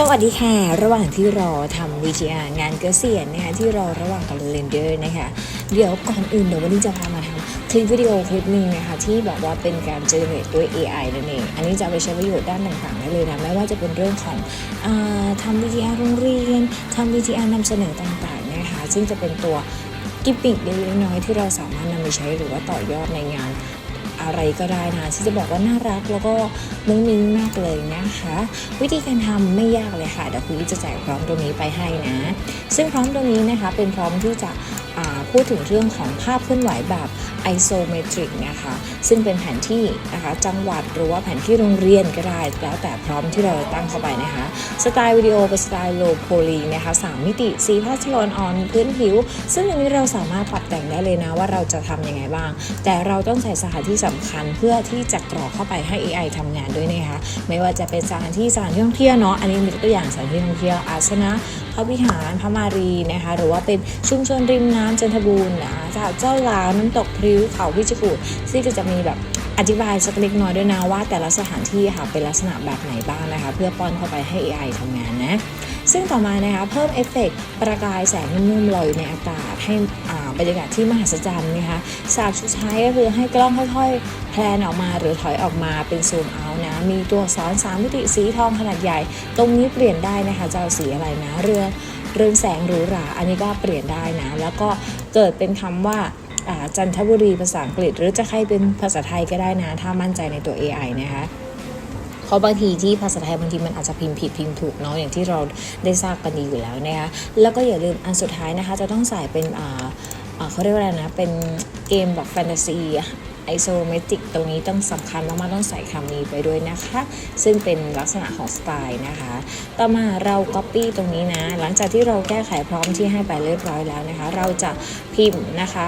สวัสดีค่ะ ระหว่างที่รอทำ VTR งานเกษียณนะคะที่รอระหว่างกับเรนเดอร์นะคะ เดี๋ยวก่อนอื่นเดี๋ยววันนี้จะพามาทำคลิปวิดีโอคลิปหนึ่งนะคะที่บอกว่าเป็นการเจเนเรตด้วย AI นั่นเอง อันนี้จะไปใช้ประโยชน์ด้านต่างๆได้เลยนะไม่ว่าจะเป็นเรื่องของอทำ VTR โรงเรียนทำ VTR นำเสนอต่างๆนะคะซึ่งจะเป็นตัวกิมมิคเล็กๆน้อยๆที่เราสามารถนำไปใช้หรือว่าต่อยอดในงาน อะไรก็ได้นะที่จะบอกว่าน่ารักแล้วก็มุ้งมิ้งมากเลยนะคะ วิธีการทำไม่ยากเลยค่ะเดี๋ยวคุณลิจะแจกพร้อมตรงนี้ไปให้นะ ซึ่งพร้อมตรงนี้นะคะเป็นพร้อมที่จะ พูดถึงเรื่องของภาพเคลื่อนไหวแบบ isometric นะคะ ซึ่งเป็นแผนที่นะคะจังหวัดหรือว่าแผนที่โรงเรียนก็ได้แล้วแต่พร้อมที่เราตั้งเข้าไปนะคะ สไตล์วิดีโอเป็นสไตล์โลโพลีนะคะสามมิติสีภาพสลอนออนพื้นผิว ซึ่งอันนี้เราสามารถปรับแต่งได้เลยนะว่าเราจะทำยังไงบ้าง แต่เราต้องใส่สถานที่สำคัญเพื่อที่จะกรอกเข้าไปให้ AI ทำงานด้วยนะคะ ไม่ว่าจะเป็นสถานที่สถานที่ท่องเที่ยวเนาะ อันนี้มีตัวอย่างสถานที่ท่องเที่ยวอาสนะพระวิหารพระมารีนะคะ หรือว่าเป็นชุมชนริมน้ำจันทบูรณ์นะคะเจ้าลาวน้ำตกพริ้วเขาพิจิตรซึ่งก็จะมีแบบอธิบายสักเล็กน้อยด้วยนะว่าแต่ละสถานที่ค่ะเป็นลักษณะแบบไหนบ้างนะคะ เพื่อป้อนเข้าไปให้ AI ทำงานนะ ซึ่งต่อมานะคะเพิ่มเอฟเฟกต์ประกายแสงนุ่มๆลอยในอากาศให้อ่าบรรยากาศที่มหัศจรรย์นะคะฉากสุดท้ายก็คือให้กล้องค่อยๆ แพลนออกมาหรือถอยออกมาเป็นซูมเอานะ มีตัวซ้อน3มิติสีทองขนาดใหญ่ ตรงนี้เปลี่ยนได้นะคะจะเอาสีอะไรนะเรือ เรืองแสงหรูหราอันนี้ก็เปลี่ยนได้นะ แล้วก็เกิดเป็นคำว่าอ่าจันทบุรีภาษาอังกฤษ หรือจะให้เป็นภาษาไทยก็ได้นะ ถ้ามั่นใจในตัว AI นะคะเพราะบางทีที่ภาษาไทยบางทีมันอาจจะพิมพ์ผิดพิมพ์ถูกเนาะอย่างที่เราได้ทราบกันดีอยู่แล้วนะคะแล้วก็อย่าลืมอันสุดท้ายนะคะ จะต้องใส่เป็นเขาเรียกว่าอะไรนะ เป็นเกมแบบแฟนตาซี ไอโซเมตริกตรงนี้ต้องสำคัญมากๆต้องใส่คำนี้ไปด้วยนะคะ ซึ่งเป็นลักษณะของสไตล์นะคะ ต่อมาเรา Copy ตรงนี้นะ หลังจากที่เราแก้ไขพร้อมที่ให้ไปเรียบร้อยแล้วนะคะ เราจะพิมพ์นะคะ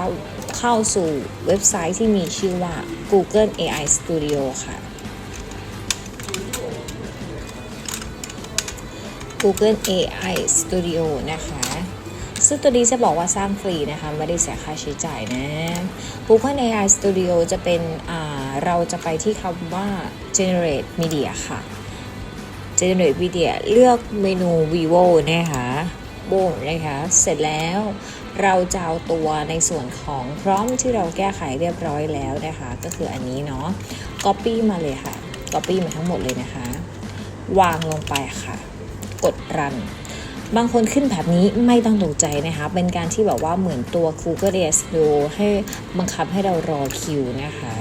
เข้าสู่เว็บไซต์ที่มีชื่อว่า Google AI Studio ค่ะ Google AI Studio นะคะ ซึ่งตัวนี้จะบอกว่าสร้างฟรีนะคะ ไม่ได้เสียค่าใช้จ่ายนะ Google AI Studio จะเป็นเราจะไปที่คำว่า generate media ค่ะ generate media เลือกเมนู vivo นะคะโบนะคะ เสร็จแล้วเราจะเอาตัวในส่วนของพร้อมที่เราแก้ไขเรียบร้อยแล้วนะคะ ก็คืออันนี้เนาะ copy มาเลยค่ะ copy มาทั้งหมดเลยนะคะ วางลงไปค่ะ กดรัน บางคนขึ้นแบบนี้ไม่ต้องตกใจนะคะ เป็นการที่แบบว่าเหมือนตัว Google AI Studio ให้บังคับให้เรารอคิวนะคะ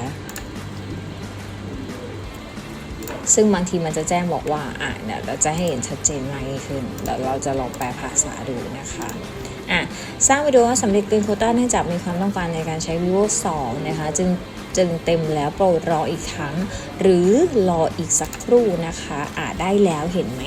ซึ่งบางทีมันจะแจ้งบอกว่า อะเดี๋ยวเราจะให้เห็นชัดเจนมากยิ่งขึ้นเดี๋ยวเราจะลองแปลภาษาดูนะคะอะสร้างวิดีโอสำเร็จเกินโคต้าเนื่องจากมีความต้องการในการใช้ vivo 2 นะคะ จึงจึงเต็มแล้วโปรดรออีกครั้ง หรือรออีกสักครู่นะคะ อะได้แล้วเห็นไหม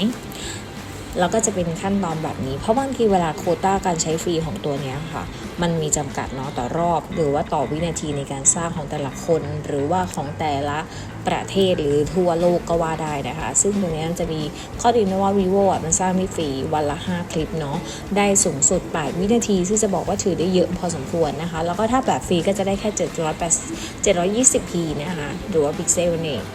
แล้วก็จะเป็นขั้นตอนแบบนี้ เพราะบางทีเวลาโคต้าการใช้ฟรีของตัวนี้ค่ะ มันมีจำกัดเนาะต่อรอบ หรือว่าต่อวินาทีในการสร้างของแต่ละคน หรือว่าของแต่ละประเทศหรือทั่วโลกก็ว่าได้นะคะ ซึ่งตรงนี้จะมีข้อดีนะว่า vivo อะมันสร้างได้ฟรีวันละ 5 คลิปเนาะได้สูงสุด 8 วินาทีที่งจะบอกว่าถือได้เยอะพอสมควรนะคะ แล้วก็ถ้าแบบฟรีก็จะได้แค่7 8 720p นะคะหรือว่าพิกเซลนี่อะ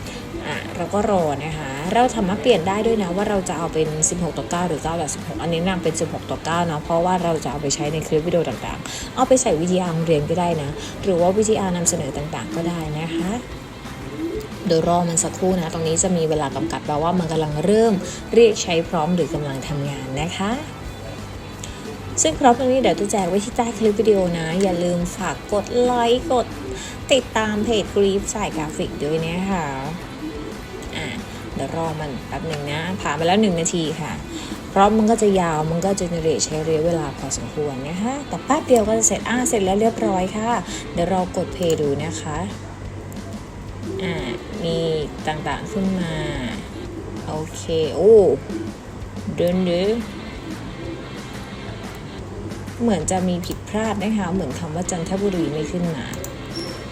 เราก็รอนะคะ เราสามารถเปลี่ยนได้ด้วยนะว่าเราจะเอาเป็น 16 ต่อ 9 หรือ 9 ต่อ 16 อันนี้นำเป็น 16 ต่อ 9 เนาะเพราะว่าเราจะเอาไปใช้ในคลิปวิดีโอต่างๆ เอาไปใส่วิทยาโรงเรียนก็ได้นะ หรือว่าวิทยานำเสนอต่างๆ ก็ได้นะคะเดี๋ยวรอมันสักครู่นะ ตรงนี้จะมีเวลากำกับแปลว่ามันกำลังเริ่มเรียกใช้พร้อมหรือกำลังทำงานนะคะ ซึ่งพร้อมตรงนี้เดี๋ยวจะแจกไว้ที่ใต้คลิปวิดีโอนะ อย่าลืมฝากกดไลค์กดติดตามเพจกรีฟสายกราฟิกด้วยนะคะ เดี๋ยวรอมันแป๊บหนึ่งนะ ผ่านไปแล้วหนึ่งนาทีค่ะ เพราะมันก็จะยาวมันก็จะเนเรตใช้ระยะเวลาพอสมควรนะคะแต่แป๊บเดียวก็จะเสร็จอะเสร็จแล้วเรียบร้อยค่ะ เดี๋ยวเรากดเพย์ดูนะคะอ่ามีต่างๆขึ้นมา โอเค โอ้เดินเดือเหมือนจะมีผิดพลาดนะคะ เหมือนคำว่าจันทบุรีไม่ขึ้นมา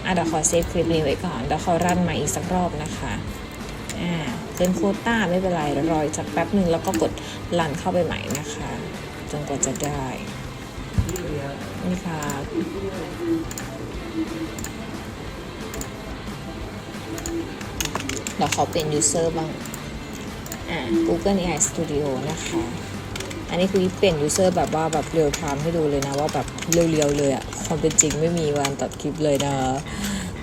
อะเดี๋ยวขอเซฟคลิปนี้ไว้ก่อน เดี๋ยวขอรันใหม่อีกสักรอบนะคะ อ่า เกินโคต้าไม่เป็นไรรออีกสักแป๊บหนึ่งแล้วก็กดรันเข้าไปใหม่นะคะ จนกว่าจะได้ นี่ค่ะเดี๋ยวขอเป็นยูเซอร์บ้าง อ่า Google AI Studio นะคะ อันนี้คือเปลี่ยน user แบบว่าแบบเรียลไทม์ให้ดูเลยนะ ว่าแบบเรียวๆเลยอะความเป็นจริงไม่มีวันตัดคลิปเลยนะ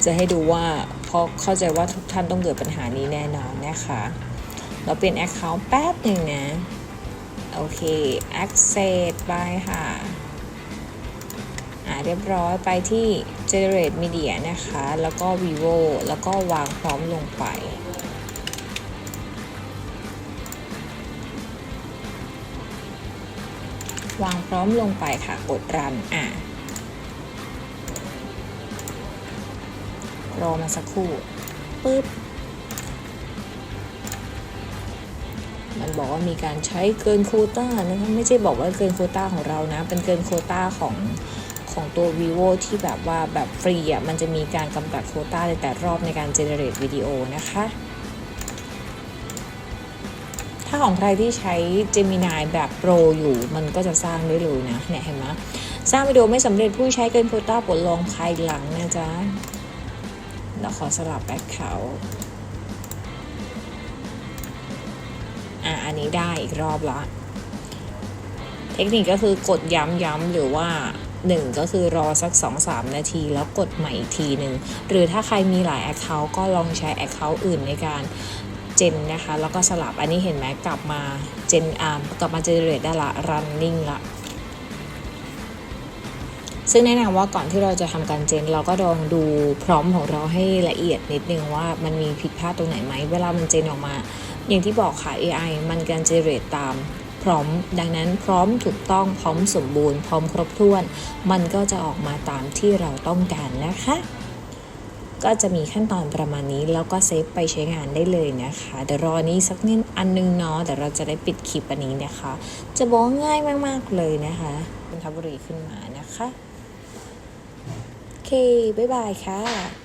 จะให้ดูว่า ราะเข้าใจว่าทุกท่านต้องเกิดปัญหานี้แน่นอนนะคะ เราเปลี่ยน account แป๊บหนึ่งนะ โอเค access ไปค่ะอ่าเรียบร้อยไปที่ generate media นะคะ แล้วก็ vivo แล้วก็วางพร้อมลงไป วางพร้อมลงไปค่ะ กดรันอะ รอมาสักครู่ปึ๊บมันบอกว่ามีการใช้เกินโคต้านะคะไม่ใช่บอกว่าเกินโคต้าของเรานะ เป็นเกินโคต้าของของตัว vivo ที่แบบว่าแบบฟรีอะมันจะมีการกำกัดโคต้าในแต่รอบในการ generate วิดีโอนะคะ ถ้าของใครที่ใช้ Gemini แบบโปรอยู่ มันก็จะสร้างได้เลยนะ เนี่ยเห็นไหมสร้างวิดีโอไม่สำเร็จผู้ใช้เกินโคต้าปลดลองภายหลังนะจ๊ะ เราขอสลับแบ็คเขาอะอันนี้ได้อีกรอบละ เทคนิคก็คือกดย้ำๆหรือว่า1ก็คือรอสัก 2-3 นาที แล้วกดใหม่อีกทีหนึ่ง หรือถ้าใครมีหลาย Account ก็ลองใช้ Account อื่นในการเจนนะคะ แล้วก็สลับอันนี้เห็นไหมกลับมาเจนอาร์กลับมาเจเนเรตได้ละ running ละ ซึ่งแนะนำว่าก่อนที่เราจะทำการเจน เราก็ลองดูพร้อมของเราให้ละเอียดนิดนึงว่ามันมีผิดพลาดตรงไหนไหม เวลามันเจนออกมา อย่างที่บอกค่ะ AI มันการเจเรตตามพร้อม ดังนั้นพร้อมถูกต้องพร้อมสมบูรณ์ พร้อมครบถ้วน มันก็จะออกมาตามที่เราต้องการนะคะ ก็จะมีขั้นตอนประมาณนี้ แล้วก็เซฟไปใช้งานได้เลยนะคะ เดี๋ยวรอนี้สักนิดอันนึงเนาะเดี๋ยวเราจะได้ปิดคลิปอันนี้นะคะ จะบอกว่าง่ายมากๆเลยนะคะคุณทับบุรีขึ้นมานะคะ บ๊ายบายค่ะ